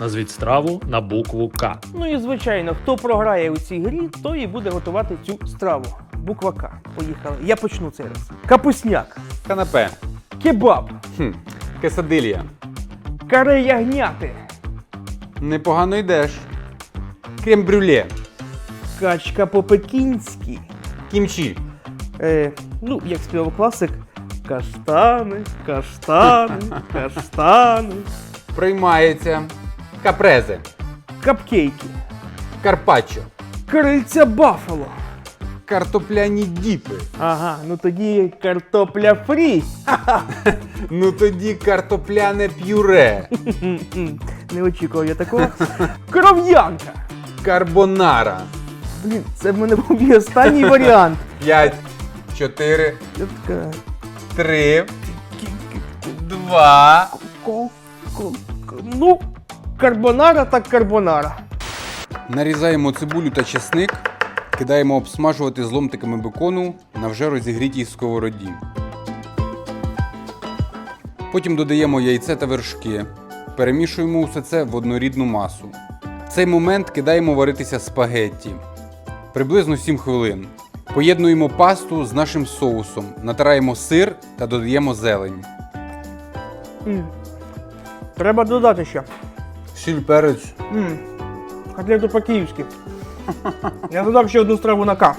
Назвіть страву на букву К. Ну і звичайно, хто програє у цій грі, той і буде готувати цю страву. Буква К. Поїхали. Я почну цей раз. Капусняк, Канапе. кебаб, Хм. Кесадилья. каре ягняти, Непогано йдеш. Крем-брюле. качка по-пекінськи. Кімчі. Е, ну, як співав класик, каштани, каштани, каштани, Приймається. Капрезе. капкейки, Карпаччо. крильця бафало. Картопляні діпи. Ага, ну тоді картопля фрі. Ну тоді картопляне п'юре. Не очікував я такого. Кров'янка. Карбонара. Блін, це в мене був і останній варіант. 5, 4, Я така, 3, 2. ко- ко- ко- Ну, карбонара так карбонара. Нарізаємо цибулю та чесник, кидаємо обсмажувати з ломтиками бекону на вже розігрітій сковороді. Потім додаємо яйце та вершки. Перемішуємо усе це в однорідну масу. В цей момент кидаємо варитися спагетті. Приблизно 7 хвилин. Поєднуємо пасту з нашим соусом, натираємо сир та додаємо зелень. Треба додати ще. Сіль перець. М. Котлету по-київськи. Я додав ще одну страву на К.